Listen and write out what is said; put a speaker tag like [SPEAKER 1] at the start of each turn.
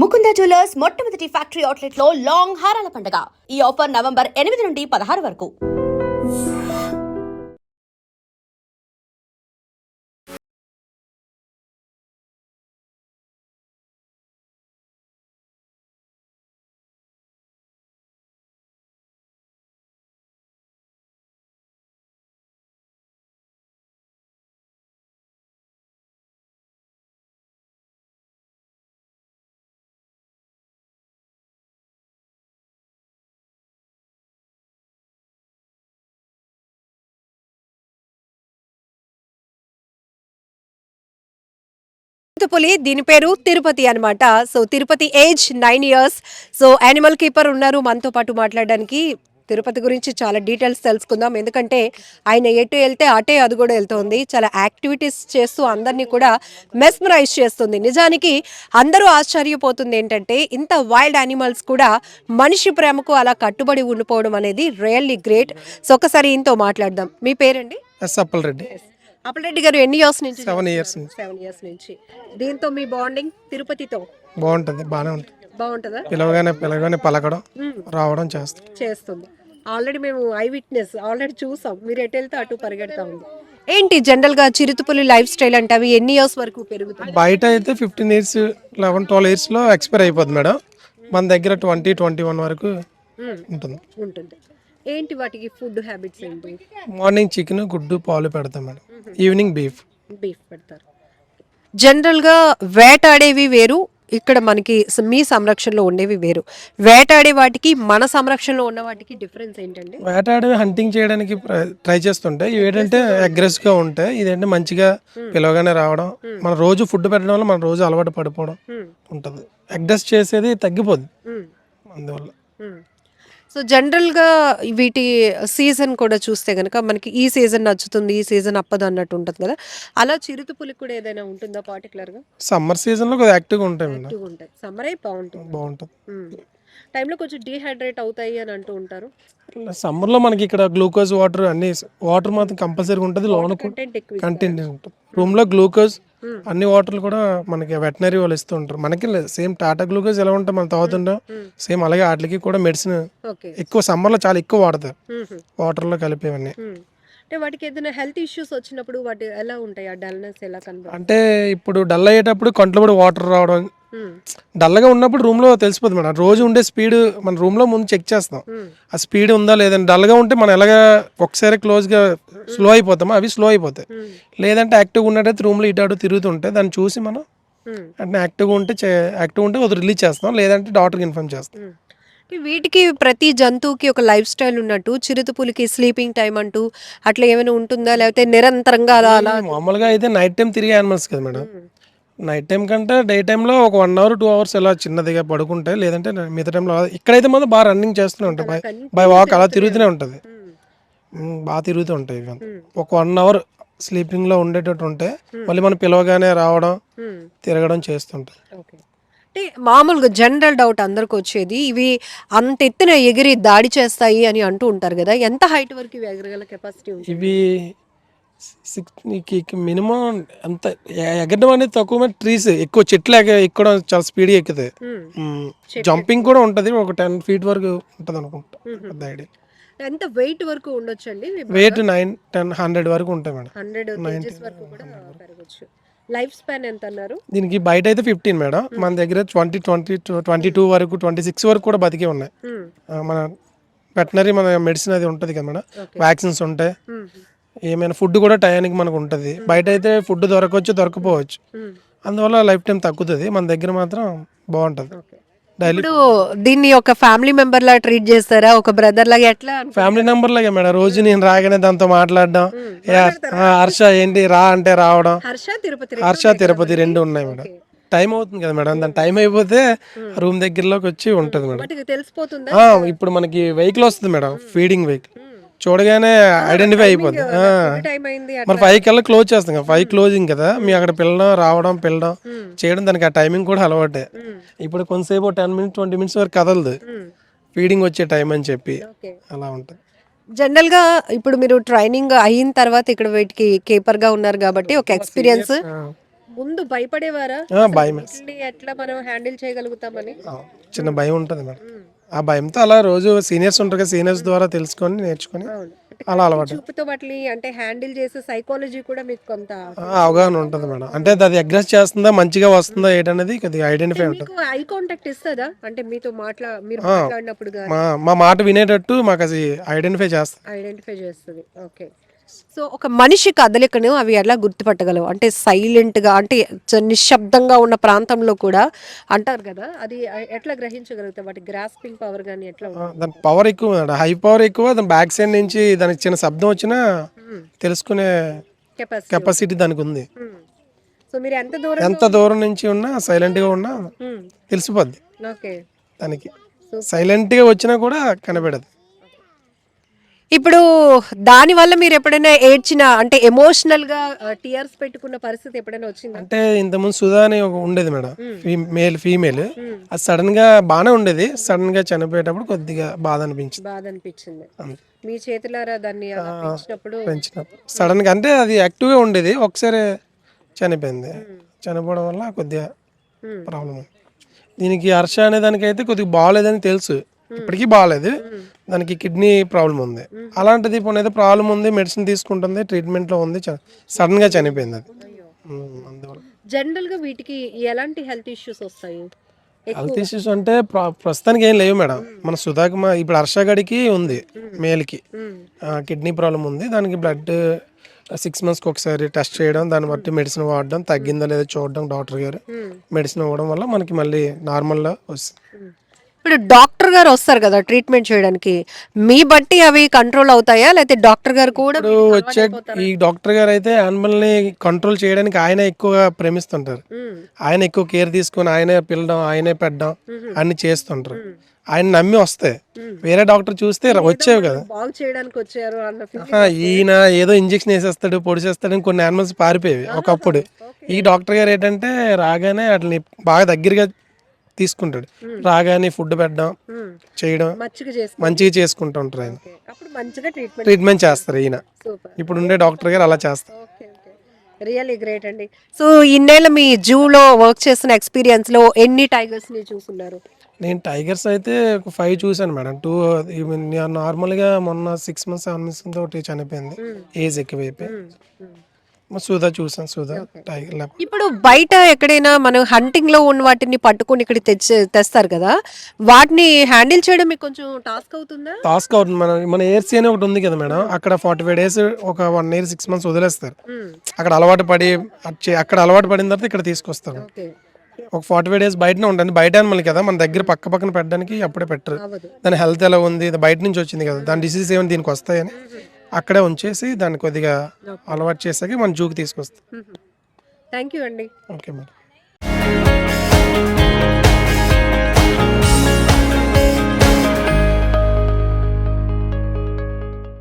[SPEAKER 1] Mukunda jewellers మొట్టమొదటి factory అవుట్లెట్లో long హారాల పండుగ. ఈ ఆఫర్ నవంబర్ ఎనిమిది నుండి పదహారు వరకు.
[SPEAKER 2] పులి దీని పేరు తిరుపతి అన్నమాట. So Tirupati age nine years. So animal keeper ఉన్నారు మనతో పాటు మాట్లాడడానికి. తిరుపతి గురించి చాలా డీటెయిల్స్ తెలుసుకుందాం. ఎందుకంటే ఆయన ఎటు వెళ్తే అటే అది కూడా వెళ్తుంది. చాలా యాక్టివిటీస్ చేస్తూ అందరినీ కూడా మెస్మరైజ్ చేస్తుంది. నిజానికి అందరూ ఆశ్చర్యపోతుంది ఏంటంటే ఇంత వైల్డ్ యానిమల్స్ కూడా మనిషి ప్రేమకు అలా కట్టుబడి ఉండిపోవడం అనేది రియల్లీ గ్రేట్. సో ఒకసారి ఈయనతో మాట్లాడదాం. మీ పేరండి?
[SPEAKER 3] ఎస్ అప్పలరెడ్డి.
[SPEAKER 2] అప్పలరెడ్డి గారు ఎన్ని ఇయర్స్ నుంచి
[SPEAKER 3] సెవెన్ ఇయర్స్ నుంచి.
[SPEAKER 2] సెవెన్ ఇయర్స్ నుంచి. దీంతో మీ బాండింగ్ తిరుపతితో?
[SPEAKER 3] బాగుంటుంది బాగానే ఉంటుంది.
[SPEAKER 2] బాగుంటుందా?
[SPEAKER 3] పిలవగానే పిలవగానే పలకడం. రావడం చేస్తాం
[SPEAKER 2] చేస్తుంది. ఆల్రెడీ మేము ఐ విట్నెస్ ఆల్రెడీ చూసాం. మీరు ఎటు వెళ్తే అటు పరిగెడతా ఉంది. ఏంటి జనరల్గా చిరుతుపులి లైఫ్ స్టైల్ అంటే అవి ఎన్ని ఇయర్స్ వరకు పెరుగుతాయి?
[SPEAKER 3] బయట అయితే ఫిఫ్టీన్ ఇయర్స్ లెవెన్ ట్వెల్వ్ ఇయర్స్లో ఎక్స్పైర్ అయిపోతుంది మేడం. మన దగ్గర ట్వంటీ ట్వంటీ వన్ వరకు. ఉంటుంది.
[SPEAKER 2] ఉంటుంది. ఏంటి వాటికి ఫుడ్ హ్యాబిట్స్ ఏంటి?
[SPEAKER 3] మార్నింగ్ చికెన్ గుడ్డు పాలు పెడతాం మేడం. Evening beef.
[SPEAKER 2] బీఫ్ పెడతారు. జనరల్గా వేటాడేవి వేరు ఇక్కడ మనకి మీ సంరక్షణలో ఉండేవి వేరు. వేటాడే వాటికి మన సంరక్షణలో ఉన్న వాటికి డిఫరెన్స్ ఏంటండి?
[SPEAKER 3] వేటాడి హంటింగ్ చేయడానికి ట్రై చేస్తుంటే ఇవి ఏంటంటే అగ్రెసివ్గా ఉంటాయి ఇదేంటి మంచిగా పిలవగానే రావడం మన రోజు ఫుడ్ పెట్టడం వల్ల మన రోజు అలవాటు పడిపోవడం. ఉంటుంది. అగ్రెస్ చేసేది తగ్గిపోద్ది. అందువల్ల.
[SPEAKER 2] సో జనరల్గా వీటి సీజన్ కూడా చూస్తే కనుక మనకి ఈ సీజన్ నచ్చుతుంది ఈ సీజన్ అప్పదు అన్నట్టు ఉంటుంది కదా. అలా చిరుతుపులికి కూడా ఏదైనా ఉంటుందా పర్టికులర్గా
[SPEAKER 3] సమ్మర్ సీజన్లో కొద్దిగా యాక్టివ్గా ఉంటాయి మేడం.
[SPEAKER 2] ఉంటాయి. సమ్మరే బాగుంటుంది.
[SPEAKER 3] బాగుంటుంది.
[SPEAKER 2] టైంలో కొంచెం డీహైడ్రేట్ అవుతాయి అని అంటూ ఉంటారు.
[SPEAKER 3] సమ్మర్లో మనకి ఇక్కడ గ్లూకోజ్ వాటర్ అన్ని వాటర్ మాత్రం కంపల్సరీగా ఉంటుంది లోన
[SPEAKER 2] కంటెంట్
[SPEAKER 3] ఉంటుంది. రూమ్లో గ్లూకోజ్ అన్ని వాటర్లు కూడా మనకి వెటనరీ వాళ్ళు ఇస్తూ ఉంటారు. మనకి సేమ్ టాటా గ్లూకోజ్ ఎలా ఉంటుంది మనం తాగుతుంటాం సేమ్ అలాగే వాటికి కూడా మెడిసిన్ ఎక్కువ సమ్మర్లో చాలా ఎక్కువ వాడతారు. వాటర్లో కలిపేవన్నీ.
[SPEAKER 2] అంటే వాటికి ఏదైనా హెల్త్ ఇష్యూస్ వచ్చినప్పుడు వాటి ఎలా ఉంటాయి ఆ డల్నెస్ ఎలా కనబడుతుంది
[SPEAKER 3] అంటే ఇప్పుడు డల్ అయ్యేటప్పుడు కంట్లో కూడా వాటర్ రావడం. డల్గా ఉన్నప్పుడు రూమ్లో తెలిసిపోతుంది మేడం రోజు ఉండే స్పీడ్ మన రూమ్లో ముందు చెక్ చేస్తాం. ఆ స్పీడ్ ఉందా లేదని డల్గా ఉంటే మనం ఎలాగా ఒకసారి క్లోజ్గా స్లో అయిపోతామో అవి స్లో అయిపోతాయి. లేదంటే యాక్టివ్గా ఉన్నట్టయితే రూమ్లో ఇటు అటు తిరుగుతుంటే దాన్ని చూసి మనం. అంటే యాక్టివ్గా ఉంటే యాక్టివ్గా ఉంటే రిలీజ్ చేస్తాం లేదంటే డాక్టర్కి ఇన్ఫార్మ్ చేస్తాం
[SPEAKER 2] వీటికి ప్రతి జంతువుకి ఒక లైఫ్ స్టైల్ ఉన్నట్టు చిరుతపులికి స్లీపింగ్ టైం అంటూ అట్లా ఏమైనా ఉంటుందా? లేకపోతే నిరంతరంగా అలా అలా
[SPEAKER 3] మామూలుగా అయితే నైట్ టైం తిరిగే యానిమల్స్ కదా మేడం. నైట్ టైం కంటే డే టైంలో ఒక వన్ అవర్ టూ అవర్స్ ఇలా చిన్నదిగా పడుకుంటే లేదంటే మిగతా టైంలో ఇక్కడైతే మాత్రం బాగా రన్నింగ్ చేస్తూనే ఉంటాయి. బై బై వాక్ అలా తిరుగుతూనే ఉంటుంది. బాగా తిరుగుతూ ఉంటాయి ఇవి ఒక వన్ అవర్ స్లీపింగ్లో ఉండేటట్టు ఉంటే మళ్ళీ మనం పిలవగానే రావడం. తిరగడం చేస్తుంటాయి.
[SPEAKER 2] ఓకే. అంటే మామూలుగా జనరల్ డౌట్ అందరికి వచ్చేది ఇవి అంత ఎత్తున ఎగిరి దాడి చేస్తాయి అని అంటూ ఉంటారు కదా. ఎంత హైట్ వరకు ఇవి ఎగరగల కెపాసిటీ
[SPEAKER 3] ఇవి సిక్స్ మినిమం అంత ఎగరడం అనేది తక్కువ ట్రీస్ ఎక్కువ చెట్లు ఎగ ఎక్కడం చాలా స్పీడ్గా ఎక్కుతాయి
[SPEAKER 2] మ్మ్.
[SPEAKER 3] జంపింగ్ కూడా ఉంటుంది ఒక టెన్ ఫీట్ వరకు ఉంటుంది అనుకుంటా. పెద్ద ఐడియా
[SPEAKER 2] ఎంత వెయిట్ వరకు ఉండొచ్చండి
[SPEAKER 3] వెయిట్ నైన్ టెన్ హండ్రెడ్ వరకు ఉంటాయి మేడం.
[SPEAKER 2] హండ్రెడ్ వరకు కూడా పెరగచ్చు. లైఫ్ స్పాన్ ఎంత అన్నారు
[SPEAKER 3] దీనికి బయట అయితే ఫిఫ్టీన్ మేడం. మన దగ్గర ట్వంటీ ట్వంటీ ట్వంటీ టూ వరకు ట్వంటీ సిక్స్ వరకు కూడా బతికే ఉన్నాయి. మన వెటనరీ మన మెడిసిన్ అది ఉంటుంది కదా మేడం. వ్యాక్సిన్స్ ఉంటాయి. ఏమైనా ఫుడ్ కూడా టయానికి మనకు ఉంటుంది. బయట అయితే ఫుడ్ దొరకవచ్చు దొరకపోవచ్చు. అందువల్ల లైఫ్ టైం తగ్గుతుంది. మన దగ్గర మాత్రం బాగుంటుంది.
[SPEAKER 2] ఇప్పుడు దీన్ని ఒక ఫ్యామిలీ మెంబర్ లా ట్రీట్ చేస్తారా? ఒక బ్రదర్ లాగా ఎట్లా
[SPEAKER 3] ఫ్యామిలీ నెంబర్ లాగే మేడం. రోజు నేను రాగానే దాంతో మాట్లాడడం. హర్ష ఏంటి? రా అంటే రావడం.
[SPEAKER 2] హర్ష తిరుపతి
[SPEAKER 3] హర్ష తిరుపతి రెండు ఉన్నాయి మేడం. టైం అవుతుంది కదా మేడం. దాని టైం అయిపోతే రూమ్ దగ్గరలోకి వచ్చి ఉంటుంది మేడం.
[SPEAKER 2] తెలిసిపోతుందా?
[SPEAKER 3] ఆ, ఇప్పుడు మనకి వెహికల్ వస్తుంది మేడం. Feeding vehicle. చూడగానే ఐడెంటిఫై అయిపోద్ది. మరి ఫైవ్ కల్లా క్లోజ్ చేస్తాం కదా ఫైవ్ క్లోజింగ్ కదా. మీ అక్కడ పిల్లడం రావడం పిల్లడం చేయడం దానికి ఆ టైమింగ్ కూడా అలవాటే. ఇప్పుడు కొంతసేపు టెన్ మినిట్స్ ట్వంటీ మినిట్స్ వరకు కదలదు. ఫీడింగ్ వచ్చే టైం అని చెప్పి అలా ఉంటుంది.
[SPEAKER 2] జనరల్గా ఇప్పుడు మీరు ట్రైనింగ్ అయిన తర్వాత ఇక్కడ వీటికి కేపర్గా ఉన్నారు కాబట్టి ఒక ఎక్స్పీరియన్స్ ముందు భయపడేవారా?
[SPEAKER 3] ఆ, భయం
[SPEAKER 2] ఎట్లా మనం హ్యాండిల్ చేయగలుగుతామని?
[SPEAKER 3] చిన్న భయం ఉంటుంది మేడం ఆ భయంతో అలా రోజు సీనియర్స్ ఉంటారు కదా సీనియర్స్ ద్వారా తెలుసుకొని నేర్చుకొని అలా అలవాటు.
[SPEAKER 2] చూపుతో వాటిని అంటే హ్యాండిల్ చేసే సైకాలజీ కూడా మీకు కొంత
[SPEAKER 3] అవగాహన ఉంటుంది మేడం. అంటే అది అగ్రెస్ చేస్తుందా మంచిగా వస్తుందా ఏంటనేది కొద్దిగా ఐడెంటిఫై ఉంటుంది.
[SPEAKER 2] ఐ కాంటాక్ట్ ఇస్తుందా? అంటే మీతో మాట్లా మీరు మాట్లాడినప్పుడు
[SPEAKER 3] మా మాట వినేటట్టు మాకు అది ఐడెంటిఫై చేస్తుంది.
[SPEAKER 2] ఐడెంటిఫై చేస్తుంది. ఓకే సో ఒక మనిషి కదలికను అవి ఎలా గుర్తుపట్టగలవు? అంటే సైలెంట్గా అంటే నిశ్శబ్దంగా ఉన్న ప్రాంతంలో కూడా అంటారు కదా అది ఎట్లా గ్రహించగలుగుతాం వాటి గ్రాస్పింగ్ పవర్ కానీ ఎట్లా
[SPEAKER 3] దాని పవర్ ఎక్కువ హై పవర్ ఎక్కువ దాని బ్యాక్ సైడ్ నుంచి దానికి చిన్న శబ్దం వచ్చినా తెలుసుకునే
[SPEAKER 2] కెపాసిటీ.
[SPEAKER 3] కెపాసిటీ దానికి ఉంది.
[SPEAKER 2] సో మీరు ఎంత దూరం
[SPEAKER 3] ఎంత దూరం నుంచి ఉన్నా సైలెంట్గా ఉన్నా తెలిసిపోద్ది
[SPEAKER 2] ఓకే.
[SPEAKER 3] దానికి. సైలెంట్గా వచ్చినా కూడా కనబడదు.
[SPEAKER 2] ఇప్పుడు దాని వల్ల మీరు ఎప్పుడైనా ఏడ్చిన అంటే ఎమోషనల్గా టీఆర్స్ పెట్టుకున్న పరిస్థితి ఎప్పుడైనా వచ్చిందా?
[SPEAKER 3] అంటే ఇంతకుముందు సుధా అని ఒక ఉండేది మేడం. Male female. అది సడన్గా బాగానే ఉండేది. సడన్గా చనిపోయేటప్పుడు కొద్దిగా బాధ అనిపించింది.
[SPEAKER 2] బాధ అనిపించింది. మీ చేతులారా దాన్ని పెంచినప్పుడు?
[SPEAKER 3] పెంచినప్పుడు సడన్గా అంటే అది యాక్టివ్గా ఉండేది. ఒకసారి చనిపోయింది. చనిపోవడం వల్ల కొద్దిగా. ప్రాబ్లం దీనికి హర్ష అనే దానికైతే కొద్దిగా బాగాలేదని తెలుసు. ఇప్పటికీ బాగాలేదు. దానికి కిడ్నీ ప్రాబ్లం ఉంది. అలాంటిది ఇప్పుడు ఏదో ప్రాబ్లం ఉంది మెడిసిన్ తీసుకుంటుంది ట్రీట్మెంట్లో ఉంది సడన్గా చనిపోయింది అది. అందువల్ల.
[SPEAKER 2] జనరల్గా వీటికి ఎలాంటి హెల్త్ ఇష్యూస్ వస్తాయి?
[SPEAKER 3] హెల్త్ ఇష్యూస్ అంటే ప్ర- ప్రస్తుతానికి ఏం లేవు మేడం. మన సుధాక్ మా ఇప్పుడు హర్ష గడికి ఉంది మేల్కి. కిడ్నీ ప్రాబ్లం ఉంది. దానికి బ్లడ్ సిక్స్ మంత్స్కి ఒకసారి టెస్ట్ చేయడం దాన్ని బట్టి మెడిసిన్ వాడడం తగ్గిందా లేదా చూడడం డాక్టర్ గారు మెడిసిన్ ఇవ్వడం వల్ల మనకి మళ్ళీ నార్మల్గా వస్తుంది.
[SPEAKER 2] ఇప్పుడు డాక్టర్ గారు వస్తారు కదా ట్రీట్మెంట్ చేయడానికి. మీ బట్టి అవి కంట్రోల్ అవుతాయా? లేకపోతే డాక్టర్ గారు కూడా
[SPEAKER 3] ఇప్పుడు వచ్చే ఈ డాక్టర్ గారు అయితే యానిమల్ని కంట్రోల్ చేయడానికి ఆయన ఎక్కువగా ప్రేమిస్తుంటారు. ఆయన ఎక్కువ కేర్ తీసుకొని ఆయనే పిల్లడం ఆయనే పెట్టడం అన్ని చేస్తుంటారు. ఆయన నమ్మి వస్తాయి వేరే డాక్టర్ చూస్తే వచ్చేవి కదా.
[SPEAKER 2] బాగు చేయడానికి వచ్చారు అన్న ఫీలింగ్
[SPEAKER 3] ఆహా, ఈయన ఏదో ఇంజెక్షన్ వేసేస్తాడు పొడిచేస్తాడు అని కొన్ని యానిమల్స్ పారిపోయేవి ఒకప్పుడు. ఈ డాక్టర్ గారు ఏంటంటే రాగానే వాటిని బాగా దగ్గరగా తీసుకుంటాడు. రాగానే ఫుడ్ పెట్టడం చేయడం మంచిగా చేసుకుంటూ ఉంటారు ఆయన.
[SPEAKER 2] ట్రీట్మెంట్
[SPEAKER 3] చేస్తారు ఈయన. ఇప్పుడు ఉండే డాక్టర్ గారు అలా చేస్తారు.
[SPEAKER 2] రియల్లీ గ్రేట్ అండి. సో ఇన్నేళ్ళ మీ జూలో వర్క్ చేసిన ఎక్స్పీరియన్స్లో ఎన్ని టైగర్స్ని చూసున్నారు?
[SPEAKER 3] నేను టైగర్స్ అయితే ఒక ఫైవ్ చూసాను మేడం. టూ నార్మల్గా మొన్న సిక్స్ మంత్స్ సెవెన్ మంత్స్ తోటి చనిపోయింది. ఏజ్ ఎక్కువైపోయి. సుధా చూసాను సుధా టైగర్
[SPEAKER 2] ఇప్పుడు బయట ఎక్కడైనా మనం హంటింగ్లో ఉన్న వాటిని పట్టుకొని ఇక్కడ తెచ్చి తెస్తారు కదా వాటిని హ్యాండిల్ చేయడం మీకు కొంచెం టాస్క్ అవుతుందా?
[SPEAKER 3] టాస్క్ అవుతుంది. మన మన ఏర్సీ అని ఒకటి ఉంది కదా మేడం అక్కడ ఫార్టీ ఫైవ్ డేస్ ఒక వన్ ఇయర్ సిక్స్ మంత్స్ వదిలేస్తారు. అక్కడ అలవాటు పడి అక్కడ అలవాటు పడిన తర్వాత ఇక్కడ తీసుకొస్తారు.
[SPEAKER 2] ఓకే
[SPEAKER 3] ఒక ఫార్టీ ఫైవ్ డేస్ బయటనే ఉంటుంది బయట animal కదా మన దగ్గర పక్క పక్కన పెట్టడానికి అప్పుడే పెట్టరు. దాని హెల్త్ ఎలా ఉంది బయట నుంచి వచ్చింది కదా దాని డిసీజ్ ఏమైనా దీనికి వస్తాయని. అక్కడే ఉంచేసి దాన్ని కొద్దిగా అలవాటు చేసాక మన జూకి తీసుకొస్తాం.
[SPEAKER 2] థ్యాంక్ యూ అండి.
[SPEAKER 3] Okay madam.